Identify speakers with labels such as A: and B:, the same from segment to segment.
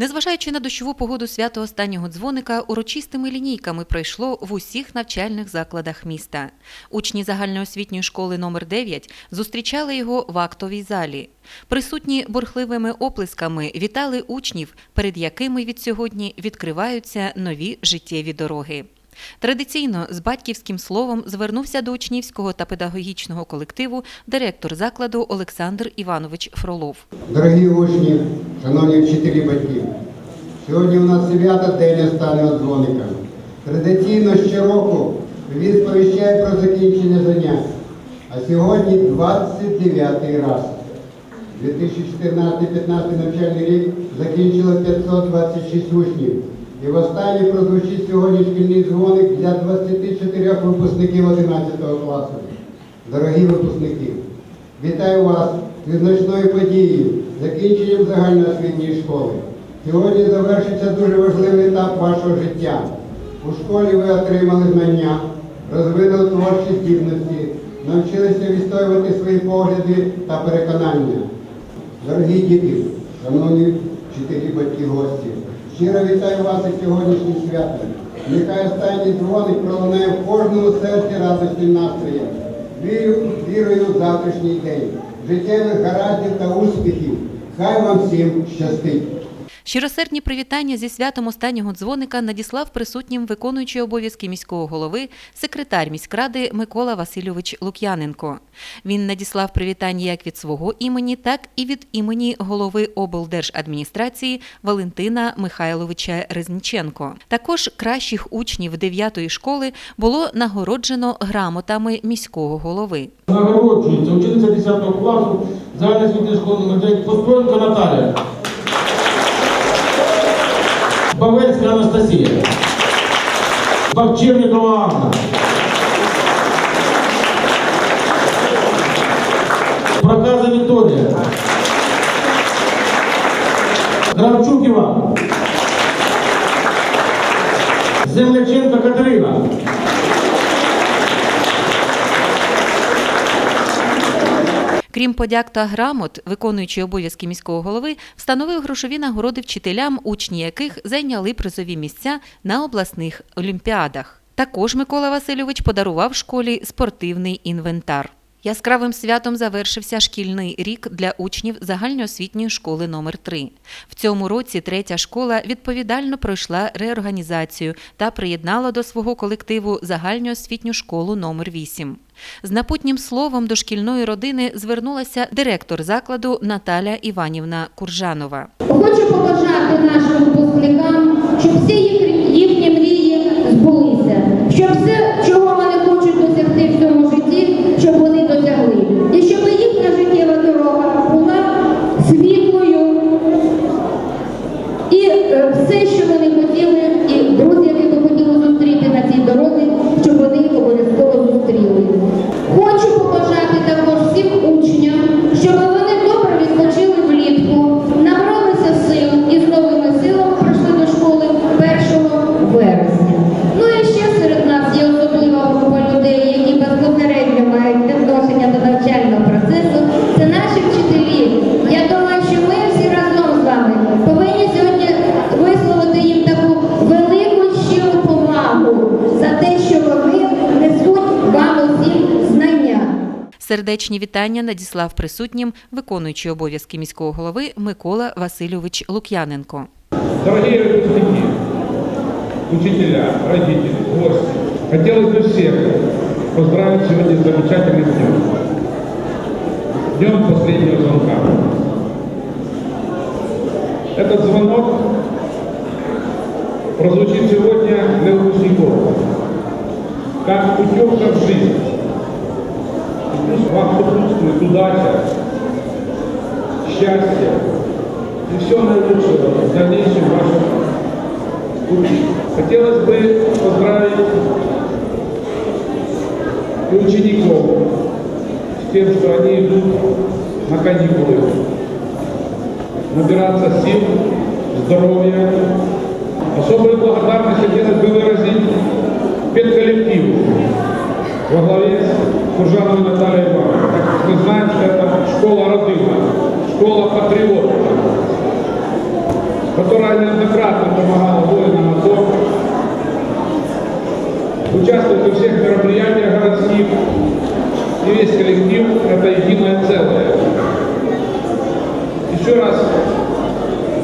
A: Незважаючи на дощову погоду свято останнього дзвоника, урочистими лінійками пройшло в усіх навчальних закладах міста. Учні загальноосвітньої школи номер 9 зустрічали його в актовій залі. Присутні бурхливими оплесками вітали учнів, перед якими від сьогодні відкриваються нові життєві дороги. Традиційно з батьківським словом звернувся до учнівського та педагогічного колективу директор закладу Олександр Іванович Фролов.
B: Дорогі учні, шановні вчителі батьків, сьогодні у нас свято День останнього дзвоника. Традиційно щороку він сповіщає про закінчення занять. А сьогодні 29-й раз. 2014-15 навчальний рік закінчило 526 учнів. І в останній прозвучить сьогодні шкільний дзвоник для 24 випускників 11 класу. Дорогі випускники, вітаю вас з визначною подією, закінченням загальноосвітньої школи. Сьогодні завершиться дуже важливий етап вашого життя. У школі ви отримали знання, розвинули творчі здібності, навчилися відстоювати свої погляди та переконання. Дорогі діти, шановні вчителі, батьки, гості, щиро вітаю вас із сьогоднішнім святом. Нехай останній дзвоник пролунає в кожному серці радостним настроєм. Вірю, вірую в завтрашній день, життєвих гараздів та успіхів. Хай вам всім щастить.
A: Щиросердні привітання зі святом останнього дзвоника надіслав присутнім виконуючий обов'язки міського голови, секретар міськради Микола Васильович Лук'яненко. Він надіслав привітання як від свого імені, так і від імені голови облдержадміністрації Валентина Михайловича Резніченко. Також кращих учнів 9-ї школи було нагороджено грамотами міського голови.
C: Нагороджується учениця 10 класу загальноосвітньої школи номер 9 Поспоєнко Наталія. Бавельська Анастасія. Бахчевникова Анна. Проказа Вікторія. Кравчук Іван. Земляченко Катерина.
A: Крім подяк та грамот, виконуючий обов'язки міського голови встановив грошові нагороди вчителям, учні яких зайняли призові місця на обласних олімпіадах. Також Микола Васильович подарував школі спортивний інвентар. Яскравим святом завершився шкільний рік для учнів загальноосвітньої школи номер 3 В цьому році третя школа відповідально пройшла реорганізацію та приєднала до свого колективу загальноосвітню школу номер 8 З напутнім словом до шкільної родини звернулася директор закладу Наталя Іванівна Куржанова.
D: Хочу побажати нашим випускникам,
A: Сердечні вітання надіслав присутнім виконуючий обов'язки міського голови Микола Васильович Лук'яненко.
E: Дорогие выпускники, учителя, родители, гости, хотелось бы всех поздравить сегодня с замечательным днем. Днем последнего звонка. Этот звонок прозвучит сегодня для выпускников, как путевка в жизнь. Удача, счастье, и все наилучшего в дальнейшем вашем пути. Хотелось бы поздравить и учеников с тем, что они идут на каникулы, набираться сил, здоровья. Особую благодарность хотелось бы выразить педколлективу во главе с Куржановой Натальей Ивановной. Как мы знаем, что это школа родина, школа патриотов, которая неоднократно допомагала воїнам АТО, участвует во всех мероприятиях городских, и весь коллектив – это единое целое. Еще раз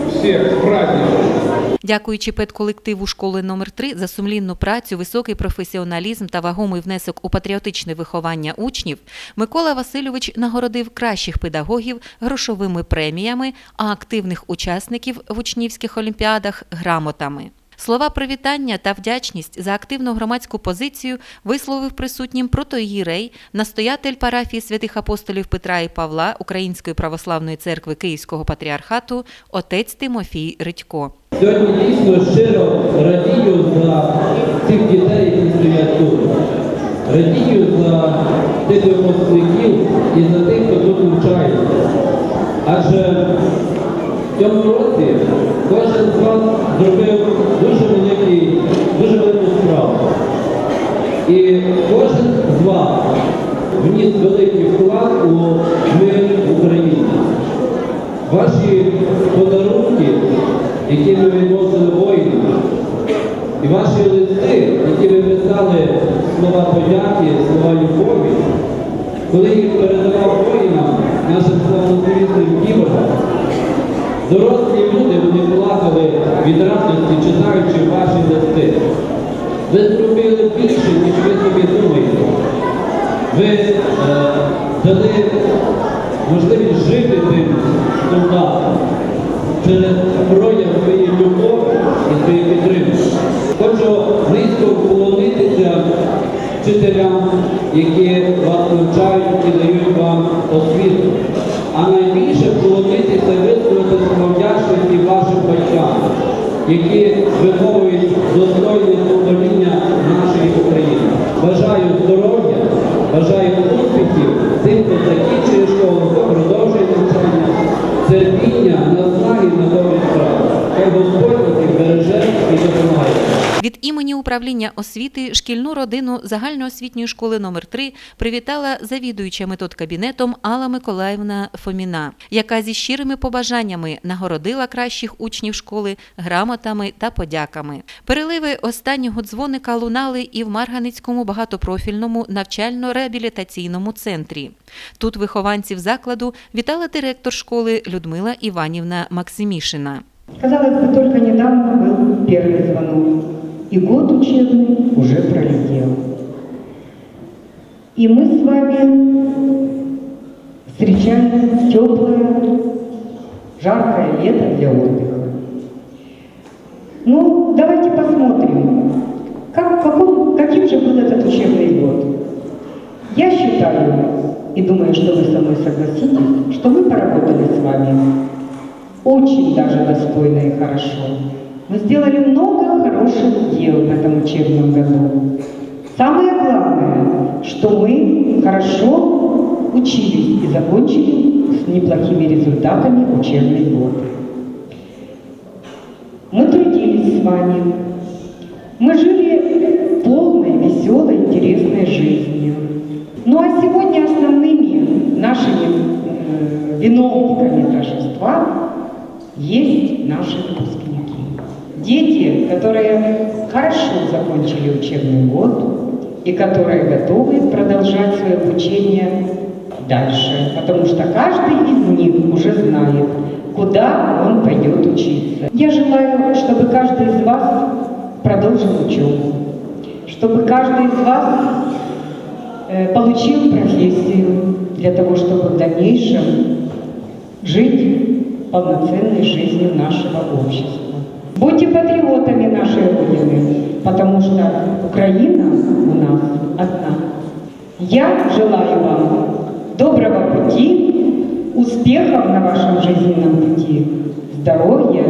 E: всех с праздником!
A: Дякуючи педколективу школи номер 3 за сумлінну працю, високий професіоналізм та вагомий внесок у патріотичне виховання учнів, Микола Васильович нагородив кращих педагогів грошовими преміями, а активних учасників в учнівських олімпіадах грамотами. Слова привітання та вдячність за активну громадську позицію висловив присутнім протоїрей, настоятель парафії святих апостолів Петра і Павла Української православної церкви Київського патріархату отець Тимофій Редько.
F: Сьогодні дійсно щиро радію за цих дітей, які стоять тут. Радію за тих випускників і за тих, хто тут навчається. Адже в цьому році кожен з вас зробив дуже великий, дуже велику справу. І кожен з вас вніс великий вклад у мир в Україні. Ваші подарунки, які ви відносили воїнам, і ваші листи, які ви писали слова подяки, слова любові, коли їх передавав воїнам, нашим славнозвісним дорослі люди вони плакали від радості, читаючи ваші листи. Ви зробили більше, ніж ви собі думаєте. Ви е, дали можливість жити тим солдатам через прояв своєї любові і своєї підтримки. Хочу низько вклонитися вчителям, які вас навчають і дають вам освіту. А найбільше вклонитися та висловити слова вдячності вашим батькам, які виховують достойне покоління нашої України. Бажаю здоров'я, бажаю успіхів тим, хто закінчує школу, продовжує навчання, терпіння, наснаги на добрі справи. Хай Господь вас береже і допомагає.
A: Від імені управління освіти шкільну родину загальноосвітньої школи номер 3 привітала завідуюча методкабінетом Алла Миколаївна Фоміна, яка зі щирими побажаннями нагородила кращих учнів школи грамотами та подяками. Переливи останнього дзвоника лунали і в Марганицькому багатопрофільному навчально-реабілітаційному центрі. Тут вихованців закладу вітала директор школи Людмила Іванівна Максимішина.
G: Казалось бы, только недавно был первый звонок, И год учебный уже пролетел. И мы с вами встречаем теплое, жаркое лето для отдыха. Ну, давайте посмотрим, как, каком, каким же был этот учебный год. Я считаю, и думаю, что вы со мной согласитесь, что мы поработали с вами очень даже достойно и хорошо. Мы сделали много хороших дел в этом учебном году. Самое главное, что мы хорошо учились и закончили с неплохими результатами учебный год. Мы трудились с вами. Мы жили полной, веселой, интересной жизнью. Ну а сегодня основными нашими виновниками торжества есть наши выпускники. Дети, которые хорошо закончили учебный год и которые готовы продолжать свое обучение дальше, потому что каждый из них уже знает, куда он пойдет учиться. Я желаю, чтобы каждый из вас продолжил учебу, чтобы каждый из вас э, получил профессию для того, чтобы в дальнейшем жить полноценной жизнью нашего общества. Будьте патриотами нашей Родины, потому что Украина у нас одна. Я желаю вам доброго пути, успехов на вашем жизненном пути, здоровья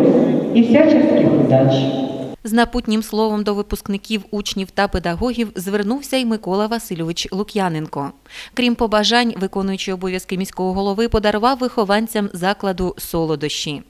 G: и всяческих удач.
A: З напутнім словом до випускників, учнів та педагогів звернувся й Микола Васильович Лук'яненко. Крім побажань, виконуючий обов'язки міського голови подарував вихованцям закладу солодощі.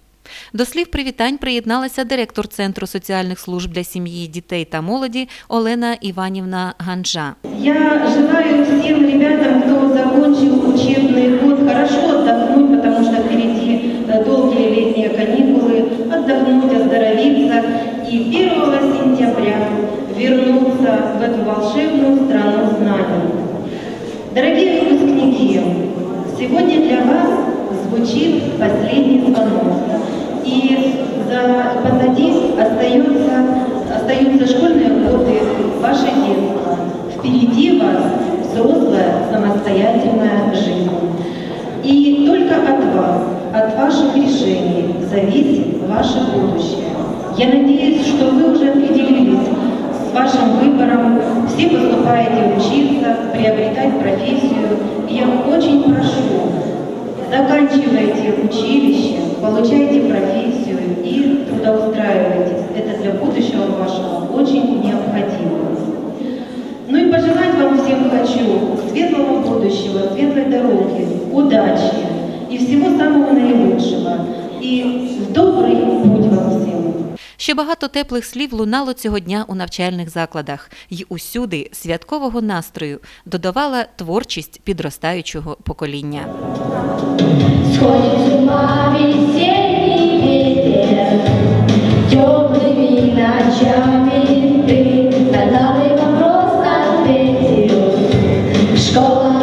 A: До слів привітань приєдналася директор Центру соціальних служб для сім'ї, дітей та молоді Олена Іванівна Ганжа.
H: Я желаю всем ребятам, кто закончил учебный год, хорошо отдохнуть, потому что впереди э, долгие летние каникулы, отдохнуть, выздоровиться и 1 сентября вернуться в эту волшебную страну знаний. Дорогие выпускники, сегодня для вас звучит последний звонок. И за, позади остается, остаются школьные годы, ваше детство. Впереди вас взрослая самостоятельная жизнь. И только от вас, от ваших решений зависит ваше будущее. Я надеюсь, что вы уже определились с вашим выбором, все поступаете приобретать профессию. И я очень прошу, заканчивайте училище, получайте профессию и трудоустраивайтесь. Это для будущего вашего очень необходимо. Ну и пожелать вам всем хочу светлого будущего, светлой дороги, удачи и всего самого наилучшего. И в добрый.
A: Ще багато теплих слів лунало цього дня у навчальних закладах, й усюди святкового настрою додавала творчість підростаючого покоління.
D: ночами ты, когда ты вопрос ответил, школа